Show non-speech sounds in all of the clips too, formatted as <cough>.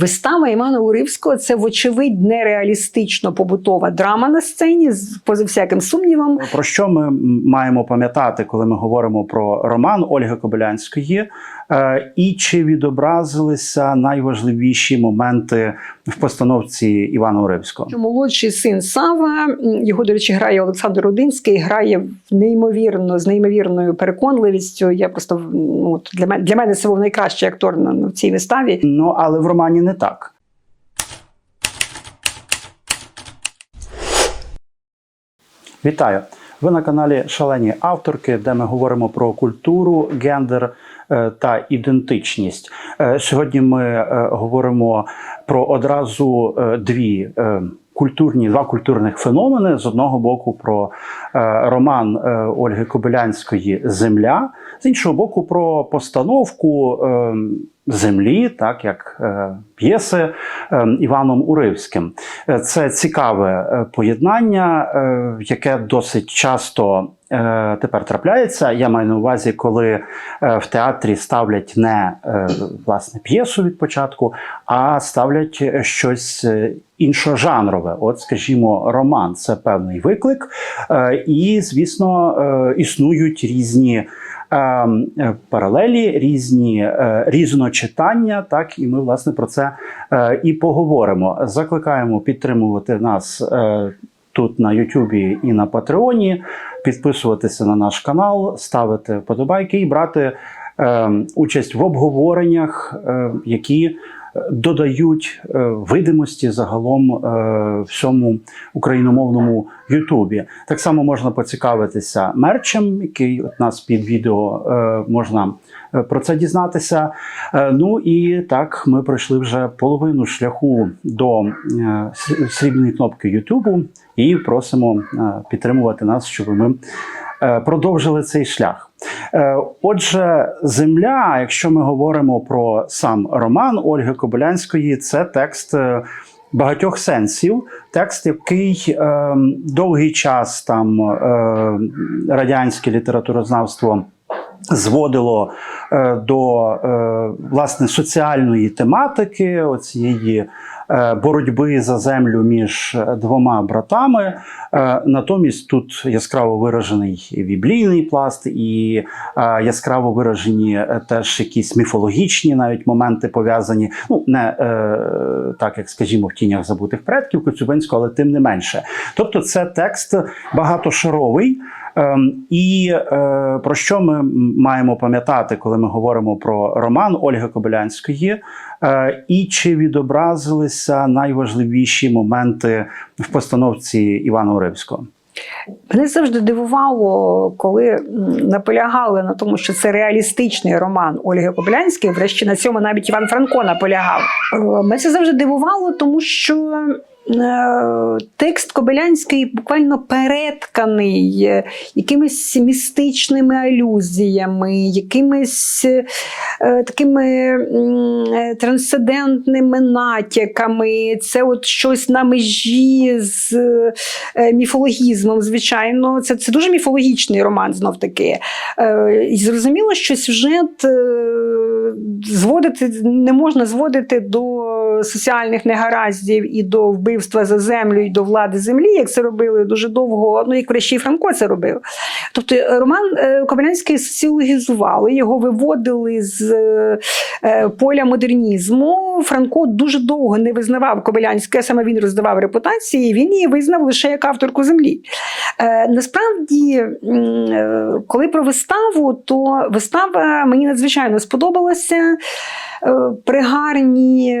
Вистава Івана Уривського це, вочевидь, нереалістично побутова драма на сцені, з поза всяким сумнівом. Про що ми маємо пам'ятати, коли ми говоримо про роман Ольги Кобилянської, і чи відобразилися найважливіші моменти в постановці Івана Уривського? Що молодший син Сава, його, до речі, грає Олександр Рудинський, грає в неймовірно, з неймовірною переконливістю. Я просто ну, для мене для мене це був найкращий актор на, на в цій виставі. Ну але в романі не так. Вітаю! Ви на каналі Шалені авторки, де ми говоримо про культуру, гендер е, та ідентичність. Е, Сьогодні ми е, говоримо про одразу е, дві. е, Культурні два культурних феномени з одного боку про е, роман е, Ольги Кобилянської Земля, з іншого боку, про постановку е, землі, так як е, п'єси е, Іваном Уривським. Е, Це цікаве е, поєднання, е, яке досить часто е, тепер трапляється. Я маю на увазі, коли е, в театрі ставлять не е, власне п'єсу від початку, а ставлять е, щось е, іншожанрове. От, скажімо, роман це певний виклик, Е, і, звісно, е, існують різні. е, е, Паралелі, різні е, різночитання, так і ми власне про це е, і поговоримо. Закликаємо підтримувати нас е, тут на Ютубі і на Патреоні, підписуватися на наш канал, ставити вподобайки і брати е, участь в обговореннях, е, які додають е, видимості загалом е, всьому україномовному Ютубі. Так само можна поцікавитися мерчем, який от нас під відео е, можна про це дізнатися. Ну і так ми пройшли вже половину шляху до срібної кнопки Ютубу і просимо підтримувати нас, щоб ми продовжили цей шлях. Е, Отже, земля, якщо ми говоримо про сам роман Ольги Кобилянської, це текст е, багатьох сенсів. Текст, який е, довгий час там радянське літературознавство зводило е, до е, власне соціальної тематики, оцієї е, боротьби за землю між двома братами. Натомість тут яскраво виражений біблійний пласт, і яскраво виражені теж якісь міфологічні навіть моменти пов'язані. Ну не так, як скажімо, в тінях забутих предків Коцюбинського, але тим не менше. Тобто, це текст багатошаровий. Ем, І е, про що ми маємо пам'ятати, коли ми говоримо про роман Ольги Кобилянської, е, і чи відобразилися найважливіші моменти в постановці Івана Уривського? Мене завжди дивувало, коли наполягали на тому, що це реалістичний роман Ольги Коблянської. Врешті на цьому навіть Іван Франко наполягав. Е, Мене це завжди дивувало, тому що. Е, Текст Кобилянський буквально перетканий е, якимись містичними алюзіями, якимись е, такими трансцендентними натяками. Це от щось на межі з міфологізмом, звичайно. Це, це дуже міфологічний роман, знов таки. І зрозуміло, що сюжет зводити не можна зводити до соціальних негараздів і до вбивства за землю, і до влади землі, як це робили дуже довго. Ну, як і Франко це робив. Тобто е, роман е, Кобилянський соціологізували, його виводили з е, поля модернізму. Франко дуже довго не визнавав Кобилянське, саме він роздавав репутації. Він її визнав лише як авторку землі. Насправді, коли про виставу, то вистава мені надзвичайно сподобалася. Пригарні,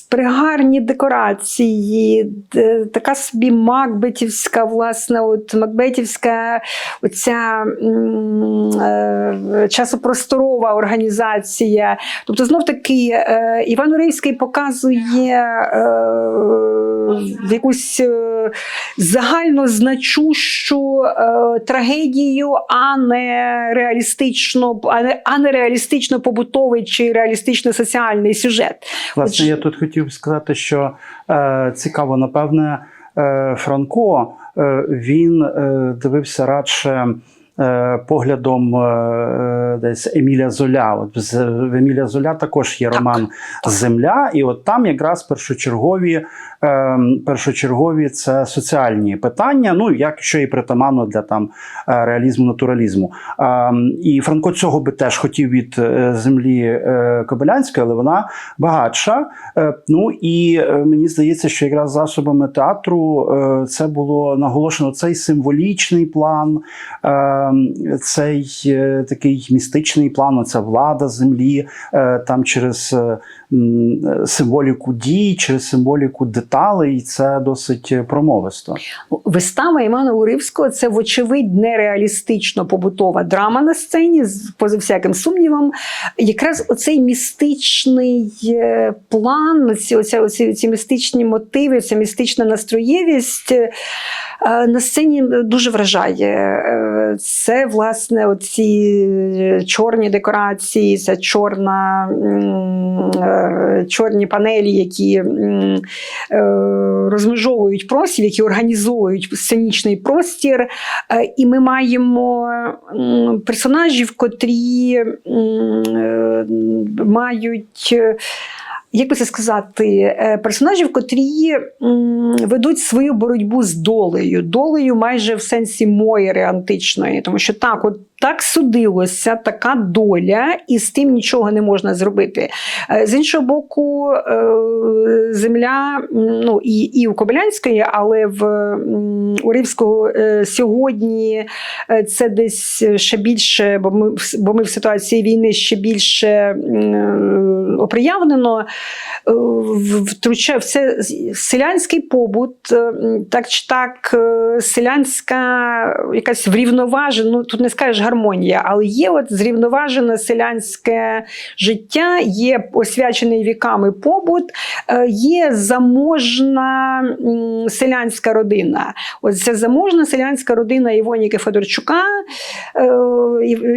пригарні декорації, така собі макбетівська, власне, от макбетівська оця е, часопросторова організація. Тобто, знов таки, е, Іван Урейський показує е, якусь е, загальнозначущу е, трагедію, а не реалістично, а не, а не реалістично побутовий чи реалістично соціальний сюжет. Власне, Отже- я тут хотів сказати, що е, цікаво, напевне, е, Франко е, він е, дивився радше. Е, поглядом е, десь Еміля Золя. От в Еміля Золя також є роман Земля, і от там якраз першочергові, е, першочергові це соціальні питання. Ну як що і притаманно для там е, реалізму, натуралізму. Е, і Франко цього би теж хотів від е, землі е, Кобилянської, але вона багатша. Е, Ну і е, мені здається, що якраз засобами театру е, це було наголошено цей символічний план, е, цей е, такий містичний план, оця влада землі, е, там через е, символіку дій, через символіку деталей. Це досить промовисто. Вистава Івана Уривського це, вочевидь, нереалістично побутова драма на сцені, з- поза всяким сумнівом. Якраз оцей містичний е, план, ці, оця, оці, ці містичні мотиви, ця містична настроєвість. е, На сцені дуже вражає. Е, Це, власне, оці чорні декорації, ця чорна, чорні панелі, які е, розмежовують простір, які організовують сценічний простір. Е, І ми маємо персонажів, котрі е, мають. Як би це сказати, персонажів, котрі ведуть свою боротьбу з долею, долею майже в сенсі Мойри античної, тому що так, от так судилося, така доля, і з тим нічого не можна зробити. Е, З іншого боку, е, земля ну, і, і у Кобилянської, але в м, у Ривського е, сьогодні це десь ще більше, бо ми, бо ми в ситуації війни ще більше оприявнено. Втручає в це селянський побут, так чи так, селянська якась врівноважена, ну тут не скажеш гармонія, але є от зрівноважене селянське життя, є освячений віками побут, е, є заможна селянська родина. От ця заможна селянська родина Івоніки Федорчука. е,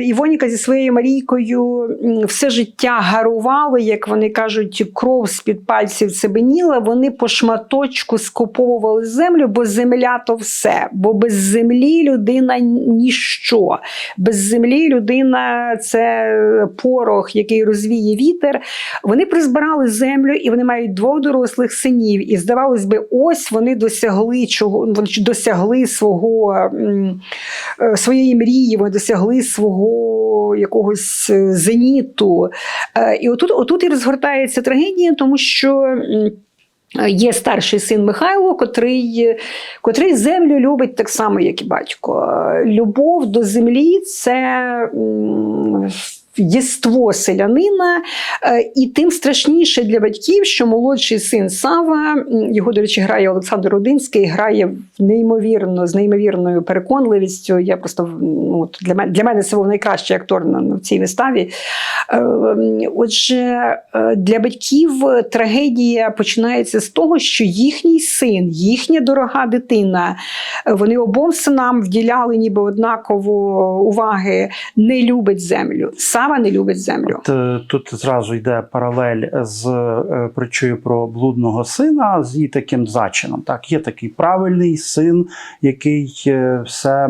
Івоніка зі своєю Марійкою все життя гарували, як вони кажуть, кров з-під пальців цебеніла. Вони по шматочку скуповували землю, бо земля то все. Бо без землі людина ніщо. Без землі людина це порох, який розвіє вітер. Вони призбирали землю і вони мають двох дорослих синів. І здавалось би, ось вони досягли чого досягли свого е, своєї мрії, вони досягли свого якогось е, зеніту. Е, І отут, отут і розгортається трагедія, тому що. М, Є старший син Михайло, котрий, котрий землю любить так само, як і батько. Любов до землі це єство селянина, е, і тим страшніше для батьків, що молодший син Сава, його, до речі, грає Олександр Рудинський, грає неймовірно, з неймовірною переконливістю. Я просто ну, для мене для мене це був найкращий актор на, на цій виставі. Е, Отже, е, для батьків трагедія починається з того, що їхній син, їхня дорога дитина, вони обом синам вділяли ніби однаково уваги, не любить землю. Сава не любить землю. От, е, Тут зразу йде паралель з е, притчею про блудного сина з її таким зачином. Так, є такий правильний син, який е, все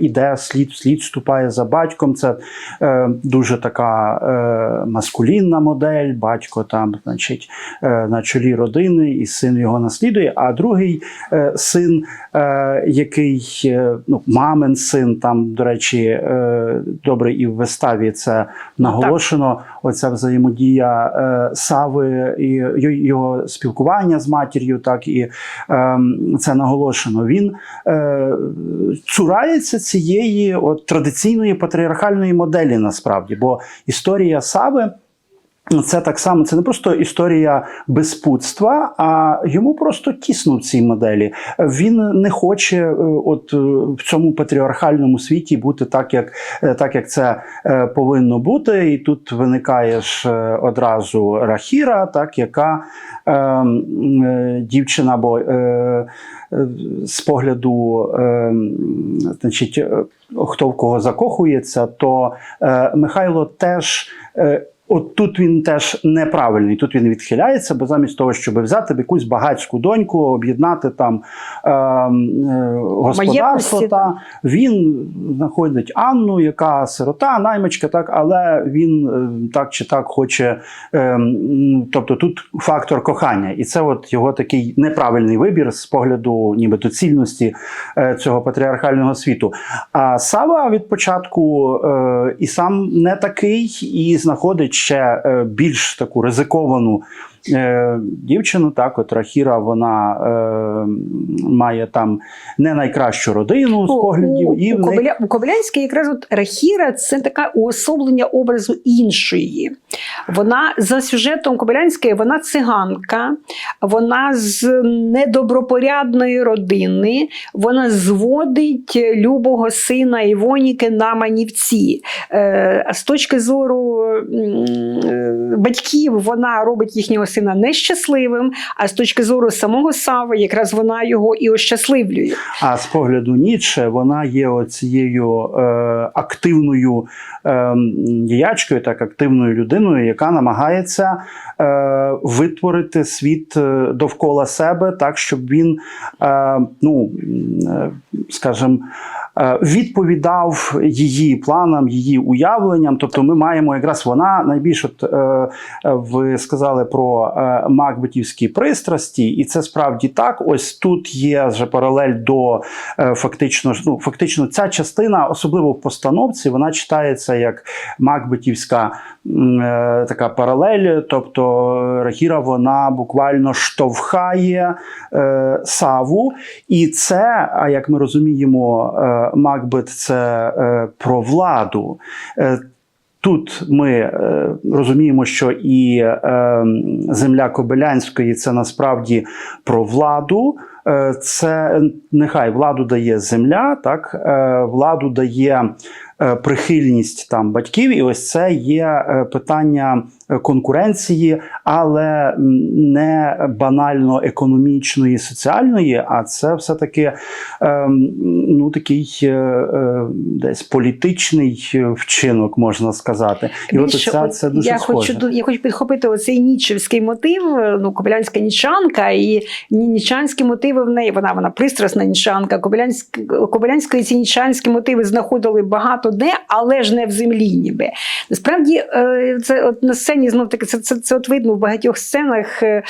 іде слід, слід ступає за батьком. Це е, дуже така е, маскулінна модель. Батько там, значить, е, на чолі родини, і син його наслідує. А другий е, син, е, який е, ну, мамин син, там, до речі, е, добре, і в виставі це наголошено. Оця взаємодія е, Сави і його спілкування з матір'ю, так і е, це наголошено. Він е, цурається цієї от, традиційної патріархальної моделі, насправді, бо історія Сави. Це так само, це не просто історія безпутства, а йому просто тісно в цій моделі. Він не хоче, е, от е, в цьому патріархальному світі бути так, як, е, так, як це повинно бути. І тут виникає ж одразу Рахіра, так, яка е, е, дівчина, бо е, з погляду, е, значить, хто в кого закохується, то е, Михайло теж. е, От тут він теж неправильний. Тут він відхиляється, бо замість того, щоб взяти якусь багатську доньку, об'єднати там е, е, господарство, та він знаходить Анну, яка сирота, наймичка, так, але він е, так чи так хоче. Е, тобто тут фактор кохання, і це от його такий неправильний вибір з погляду, ніби доцільності е, цього патріархального світу. А Сава від початку е, і сам не такий, і знаходить ще е, більш таку ризиковану. е, Дівчину, так, от Рахіра, вона е, має там не найкращу родину з поглядів, у, і у, в неї у Кобилянській якраз от Рахіра це така уособлення образу іншої. Вона за сюжетом Кобилянської, вона циганка, вона з недобропорядної родини, вона зводить любого сина Івоніки на манівці. Е, з точки зору е, батьків, вона робить їхнього сина нещасливим, а з точки зору самого Сави, якраз вона його і ощасливлює. А з погляду Ніцше вона є оцією е, активною е, діячкою, так активною людиною, яка намагається е, витворити світ е, довкола себе так, щоб він, е, ну е, скажімо, е, відповідав її планам, її уявленням. Тобто, ми маємо якраз вона найбільш от е, ви сказали про е, макбетівські пристрасті, і це справді так. Ось тут є вже паралель до е, фактично ну, фактично ця частина, особливо в постановці, вона читається як макбетівська така паралель. Тобто Рахіра вона буквально штовхає е, Саву, і це, а як ми розуміємо, е, Макбет це е, про владу. Е, Тут ми е, розуміємо, що і е, земля Кобилянської це насправді про владу. Е, це нехай владу дає земля, так е, владу дає е, прихильність там батьків, і ось це є питання конкуренції, але не банально економічної, соціальної, а це все-таки е, ну, такий е, е, десь політичний вчинок, можна сказати. І Більше, от це дуже я схоже. хочу я хочу підхопити оцей нічівський мотив. Ну, Кобилянська нічанка, і нічанські мотиви в неї. Вона вона пристрасна нічанка. Кобилянськ, Кобилянської ці нічанські мотиви знаходили багато де, але ж не в землі, ніби. Насправді, е, це от на сцені знов таки це, це, це от видно в багатьох сценах, е,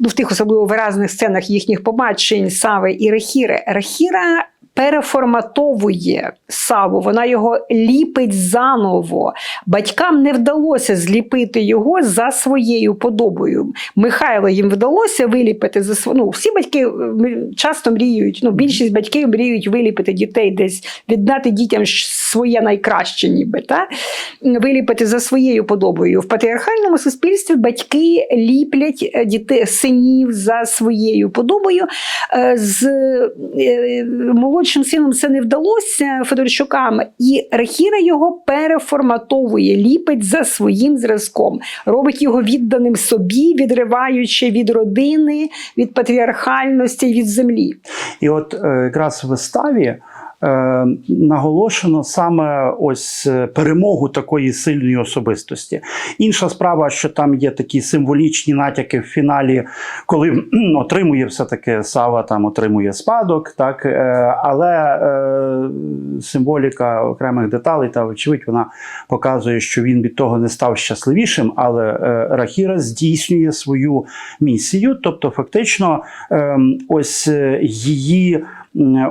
ну в тих особливо виразних сценах їхніх побачень Сави і Рахіри. Рахіра. Переформатовує Саву, вона його ліпить заново. Батькам не вдалося зліпити його за своєю подобою. Михайло їм вдалося виліпити за ну, Всі батьки е, часто мріють, ну, більшість батьків мріють виліпити дітей десь, віддати дітям своє найкраще, ніби та? виліпити за своєю подобою. В патріархальному суспільстві батьки ліплять е, дітей, синів за своєю подобою. Е, З е, молодшим сином це не вдалося Федорчукам, і Рахіра його переформатовує, ліпить за своїм зразком, робить його відданим собі, відриваючи від родини, від патріархальності, від землі. І от е, якраз в виставі наголошено саме ось е, перемогу такої сильної особистості. Інша справа, що там є такі символічні натяки в фіналі, коли отримує все-таки Сава, там отримує спадок, так, е, але е, символіка окремих деталей та очевидь вона показує, що він від того не став щасливішим, але е, Рахіра здійснює свою місію, тобто фактично ем, ось е, її.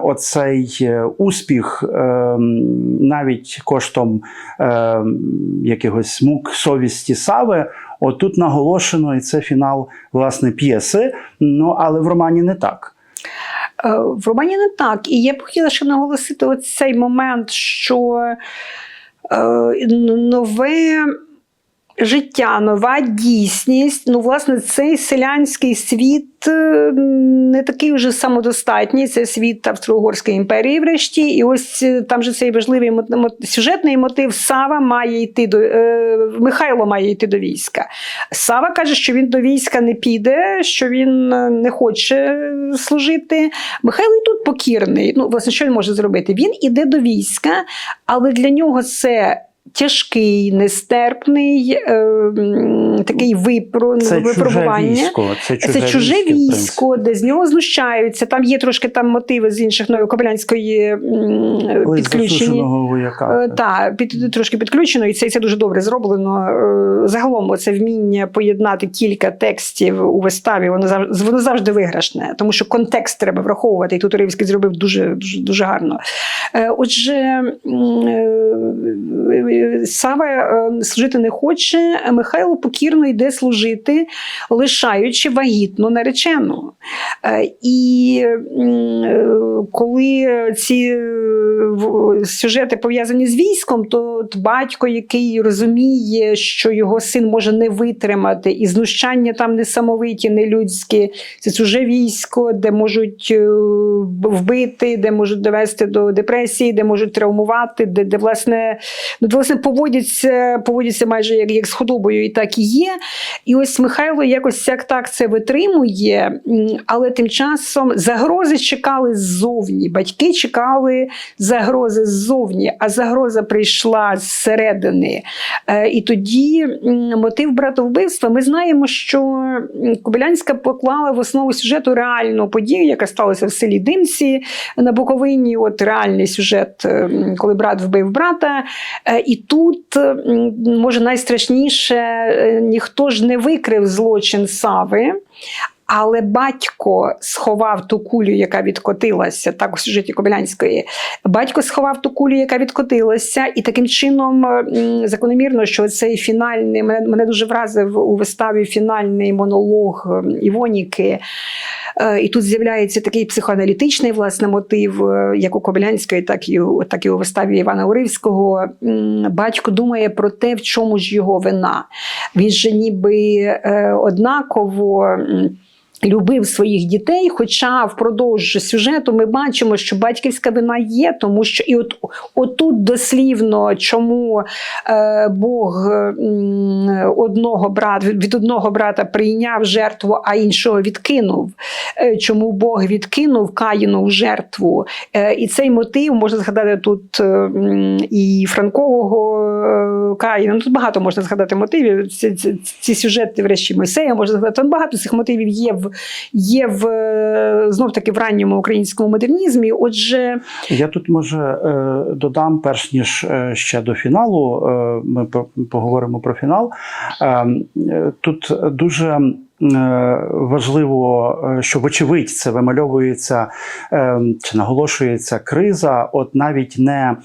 Оцей е, успіх ем, навіть коштом ем, якихось мук совісті Сави, отут наголошено, і це фінал власне п'єси. Ну але в романі не так. Е, В романі не так. І я б хотіла ще наголосити оцей момент, що е, нове життя, нова дійсність. Ну, власне, цей селянський світ е, не такий вже самодостатній. Це світ Австро-Угорської імперії, врешті. І ось е, там же цей важливий сюжетний мотив Сава має йти до е, Михайло має йти до війська. Сава каже, що він до війська не піде, що він не хоче служити. Михайло і тут покірний. Ну, власне, що він може зробити? Він іде до війська, але для нього це тяжкий, нестерпний, е, такий випро, Це чуже випробування. військо. Це чуже, Це чуже військо, військо, де з нього знущаються. Там є трошки там мотиви з інших ну, Кобилянської м, підключені. вояка. Так, під, трошки підключено, і це, це дуже добре зроблено. Е, Загалом це вміння поєднати кілька текстів у виставі, воно завжди, воно завжди виграшне, тому що контекст треба враховувати. І тут Ривський зробив дуже, дуже, дуже гарно. Е, Отже, е, Сава е, служити не хоче, Михайло покірно йде служити, лишаючи вагітну наречену. Е, І е, коли ці сюжети пов'язані з військом, то батько, який розуміє, що його син може не витримати, і знущання там несамовиті, нелюдські, це чуже військо, де можуть вбити, де можуть довести до депресії, де можуть травмувати, де, де власне, ну, власне поводяться, поводяться майже як, як з худобою, і так і є. І ось Михайло якось як так це витримує, але тим часом загрози чекали ззовні. Батьки чекали загрози ззовні, а загроза прийшла зсередини. Е, І тоді мотив братовбивства. Ми знаємо, що Кобилянська поклала в основу сюжету реальну подію, яка сталася в селі Димці на Буковині. От реальний сюжет, коли брат вбив брата. Е, І тут, може, найстрашніше, е, ніхто ж не викрив злочин Сави. Але батько сховав ту кулю, яка відкотилася, так у сюжеті Кобилянської. Батько сховав ту кулю, яка відкотилася, і таким чином закономірно, що цей фінальний мене, мене дуже вразив у виставі фінальний монолог Івоніки. Е, І тут з'являється такий психоаналітичний власне мотив, е, як у Кобилянської, так і у так і у виставі Івана Уривського. Батько думає про те, в чому ж його вина. Він же ніби е, однаково. Любив своїх дітей, хоча впродовж сюжету ми бачимо, що батьківська вина є, тому що і от отут дослівно, чому е, Бог одного брата від одного брата прийняв жертву, а іншого відкинув. Е, чому Бог відкинув Каїну в жертву? Е, і цей мотив можна згадати тут е, і Франкового е, Каїна. Ну, тут багато можна згадати мотивів. Ці, ці, ці сюжети, врешті, Мойсея можна згадати. Там багато цих мотивів є в є в е, знов таки в ранньому українському модернізмі. Отже, Я тут може е, додам, перш ніж е, ще до фіналу, ми поговоримо про фінал. Тут дуже важливо, що вочевидь це вимальовується чи наголошується криза, от навіть не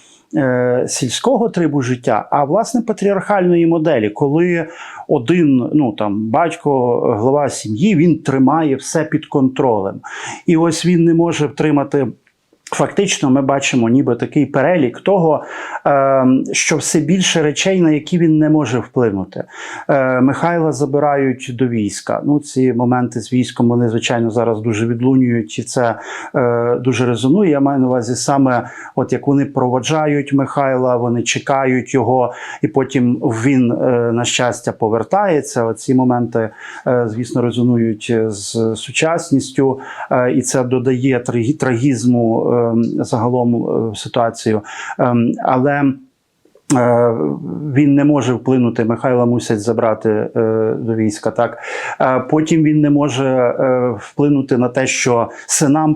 сільського трибу життя, а власне патріархальної моделі, коли один ну там батько, глава сім'ї, він тримає все під контролем. І ось він не може втримати. Фактично, ми бачимо ніби такий перелік того, е, що все більше речей, на які він не може вплинути. Е, Михайла забирають до війська. Ну, ці моменти з військом вони, звичайно, зараз дуже відлунюють, і це е, дуже резонує. Я маю на увазі саме, от як вони проводжають Михайла, вони чекають його, і потім він, е, на щастя, повертається. Оці моменти, звісно, резонують з сучасністю, і це додає трагі- трагізму загалом е, ситуацію. Ем, Але е, він не може вплинути. Михайла мусять забрати е, до війська. Так потім він не може вплинути на те, що синам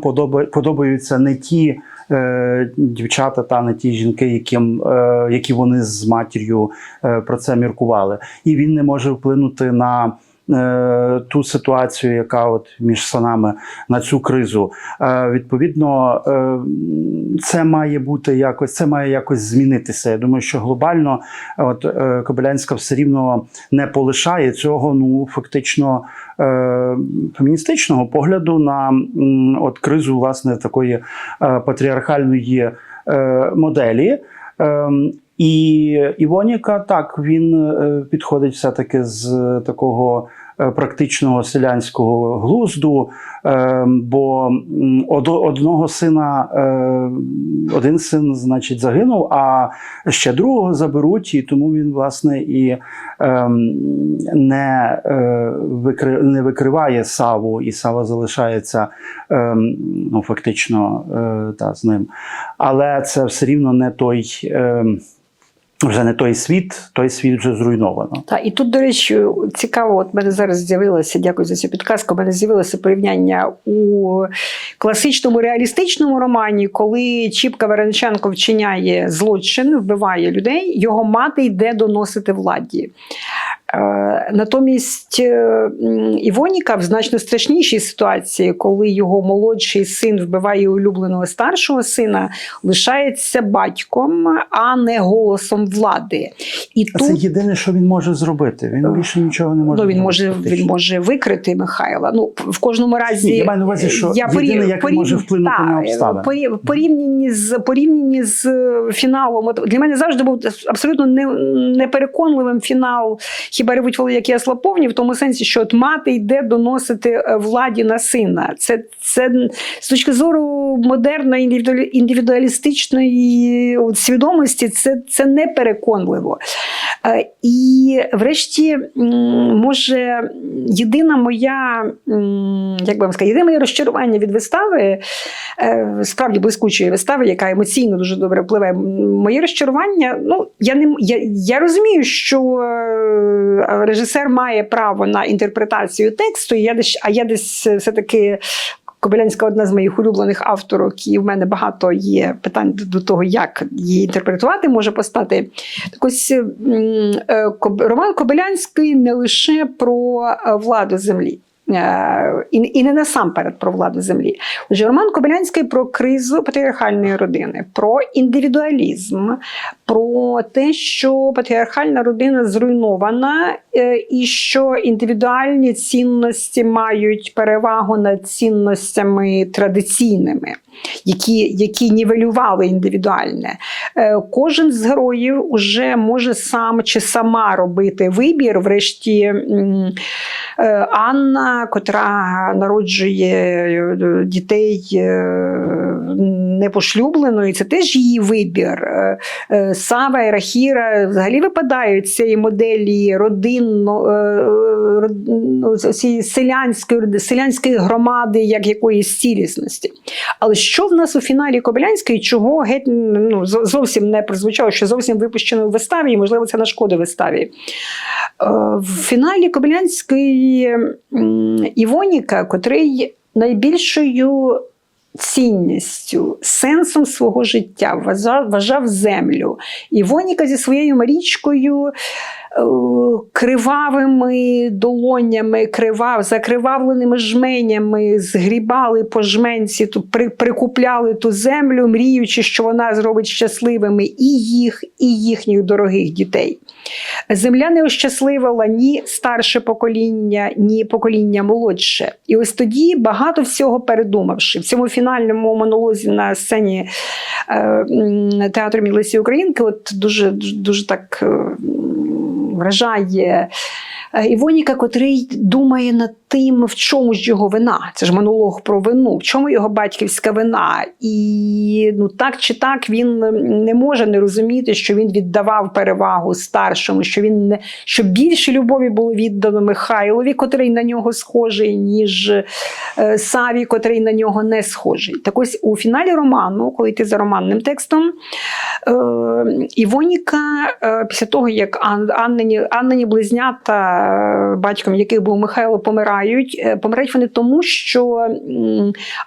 подобаються не ті. Дівчата та не ті жінки, яким, які вони з матір'ю про це міркували, і він не може вплинути на е, ту ситуацію, яка от між синами на цю кризу. Е, Відповідно, е, це має бути якось, це має якось змінитися. Я думаю, що глобально от Кобилянська все рівно не полишає цього. Ну фактично феміністичного погляду на от кризу власне такої патріархальної моделі. Ем, І Івоніка так він підходить все-таки з такого практичного селянського глузду, е, бо одного сина, е, один син, значить, загинув, а ще другого заберуть, і тому він, власне, і ем, не, е, не викриває Саву, і Сава залишається ем, ну, фактично е, та, з ним. Але це все рівно не той. Вже не той світ, той світ вже зруйновано. Та і тут, до речі, цікаво, от мене зараз з'явилося, дякую за цю підказку. У мене з'явилося порівняння у класичному реалістичному романі, коли Чіпка Веренченко вчиняє злочин, вбиває людей, його мати йде доносити владі. Е, Натомість е, Івоніка в значно страшнішій ситуації, коли його молодший син вбиває улюбленого старшого сина, лишається батьком, а не голосом влади. І А це єдине, що він може зробити. Він більше нічого не може Ну, він може фактично. він може викрити Михайла. Ну в кожному разі Ні, я маю на увазі, що єдине, яке може вплинути та, на обставини. порі- порівнянні з порівнянні з е, фіналом. Для мене завжди був абсолютно непереконливим фінал. Хіба ревуть воли, як я слаповні, в тому сенсі, що от мати йде доносити е, владі на сина. Це, це з точки зору модерної індивідуалі- індивідуалістичної свідомості, це, це непереконливо. Е, І, врешті, може, єдина моя, як би вам сказати, єдине моє розчарування від вистави, е, справді блискучої вистави, яка емоційно дуже добре впливає. Моє розчарування, ну я не я, я розумію, що е, режисер має право на інтерпретацію тексту, я десь, а я десь е, все-таки. Кобилянська одна з моїх улюблених авторок, і в мене багато є питань до- того, як її інтерпретувати може постати. Так ось е, Роман Кобилянський не лише про е, владу землі. Е, І, і не насамперед про владу землі. Отже, Роман Кобилянський про кризу патріархальної родини, про індивідуалізм, про те, що патріархальна родина зруйнована, е, і що індивідуальні цінності мають перевагу над цінностями традиційними, які, які нівелювали індивідуальне. Е, Кожен з героїв уже може сам чи сама робити вибір. Врешті Анна, котра народжує е, дітей непошлюблено, і це теж її вибір. Е, е, Сава і Рахіра взагалі випадають з цієї моделі родинно е, ну, селянської, селянської громади, як якоїсь цілісності. Але що в нас у фіналі Кобилянської, чого геть ну, зовсім не прозвучало, що зовсім випущено в виставі, і можливо це нашкодить виставі. Е, В фіналі Кобилянської Івоніка, котрий найбільшою цінністю, сенсом свого життя вважав, землю. землю. Івоніка зі своєю Марічкою кривавими долонями, крива, закривавленими жменями згрібали по жменці, при, прикупляли ту землю, мріючи, що вона зробить щасливими і їх, і їхніх дорогих дітей. Земля не ощасливила ні старше покоління, ні покоління молодше. І ось тоді, багато всього передумавши, в цьому фінальному монолозі на сцені е, театру Мілесі Українки, от дуже, дуже так е, вражає. е, Івоніка, котрий думає над тим, в чому ж його вина. Це ж монолог про вину, в чому його батьківська вина. І ну так чи так він не може не розуміти, що він віддавав перевагу старшому, що він не що більше любові було віддано Михайлові, котрий на нього схожий, ніж е, Саві, котрий на нього не схожий. Так ось у фіналі роману, коли йти за романним текстом, е, Івоніка, е, після того, як Ан- Аннині, Аннині близнята, батьком яких був Михайло, помирають, е, помирають вони тому, що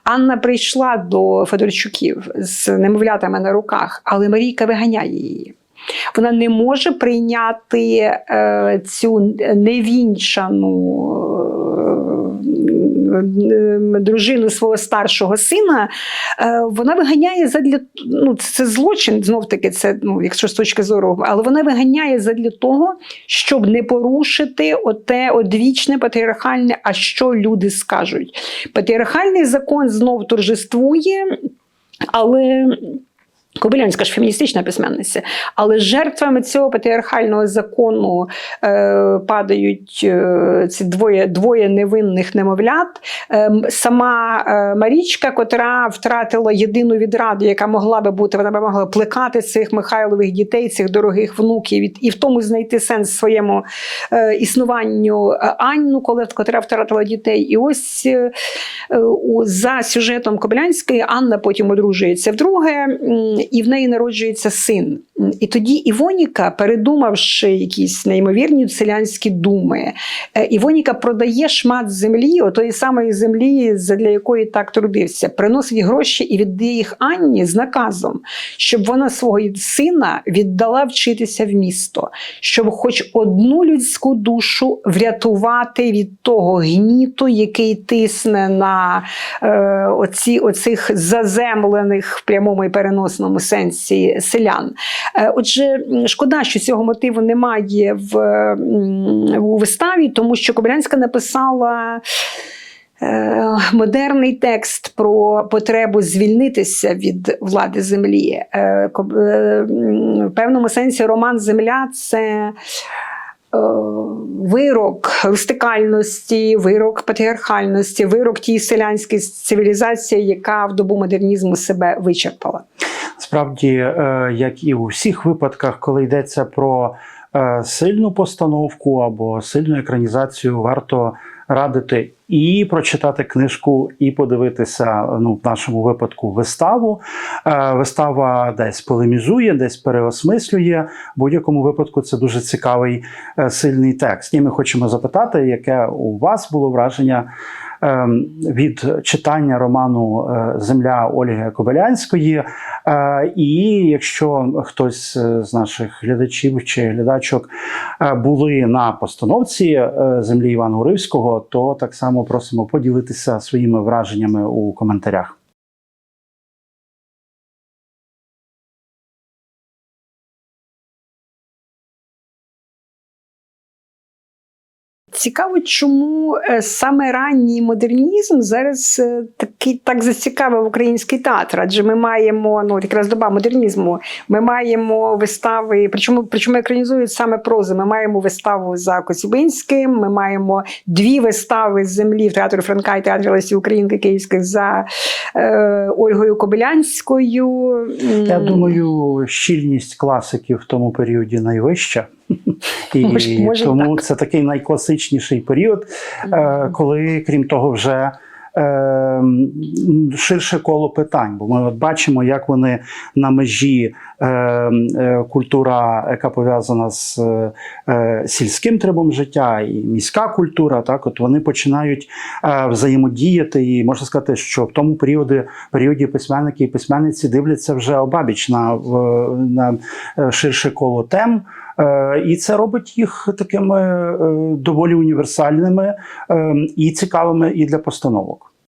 Анна прийшла до Федорчуків з немовлятами на руках, але Марійка виганяє її. Вона не може прийняти е, цю невінчану е, дружину свого старшого сина. Е, вона виганяє задля ну, це злочин, знов таки, це ну, якщо з точки зору, але вона виганяє задля того, щоб не порушити оте одвічне патріархальне, а що люди скажуть. Патріархальний закон знов торжествує, але. Кобилянська ж феміністична письменниця, але жертвами цього патріархального закону е, падають е, ці двоє, двоє невинних немовлят. Е, сама е, Марічка, котра втратила єдину відраду, яка могла би бути, вона би могла плекати цих Михайлових дітей, цих дорогих внуків, і, і в тому знайти сенс своєму е, існуванню Е, Анну, коли котра втратила дітей. І ось е, е, за сюжетом Кобилянської Анна потім одружується вдруге. І в неї народжується син. І тоді Івоніка, передумавши якісь неймовірні селянські думи, е, Івоніка продає шмат землі, отої самої землі, для якої так трудився, приносить гроші і віддає їх Анні з наказом, щоб вона свого сина віддала вчитися в місто, щоб хоч одну людську душу врятувати від того гніту, який тисне на е, оці, оцих заземлених в прямому і переносному сенсі селян. Е, Отже, шкода, що цього мотиву немає в, у виставі, тому що Кобилянська написала. е, Модерний текст про потребу звільнитися від влади землі. Е, В певному сенсі роман Земля це вирок рустикальності, вирок патріархальності, вирок тієї селянської цивілізації, яка в добу модернізму себе вичерпала. Справді, е, як і у всіх випадках, коли йдеться про е, сильну постановку або сильну екранізацію, варто радити і прочитати книжку, і подивитися ну, в нашому випадку виставу. Е, Вистава десь полемізує, десь переосмислює. В будь-якому випадку це дуже цікавий сильний текст. І ми хочемо запитати, яке у вас було враження від читання роману е, Земля Ольги Кобилянської. Е, І якщо хтось е, з наших глядачів чи глядачок були на постановці землі Івана Уривського, то так само просимо поділитися своїми враженнями у коментарях. Цікаво, чому е, саме ранній модернізм зараз е, такий так зацікавив український театр. Адже ми маємо ну якраз доба модернізму. Ми маємо вистави, причому причому екранізують саме прози. Ми маємо виставу за Коцюбинським. Ми маємо дві вистави з землі в театрі Франка і театрі Лесі Українки Київських за е, Ольгою Кобилянською. Я думаю, щільність класиків в тому періоді найвища. І <laughs> Може- може тому це такий найкласичніший період, е, коли, крім того, вже е, ширше коло питань. Бо ми от бачимо, як вони на межі е, культура, яка пов'язана з сільським трибом життя, і міська культура, так от вони починають взаємодіяти. І можна сказати, що в тому періоді, періоді письменники і письменниці дивляться вже обабіч на, на ширше коло тем. Е, І це робить їх такими е, доволі універсальними е, і цікавими і для постановок.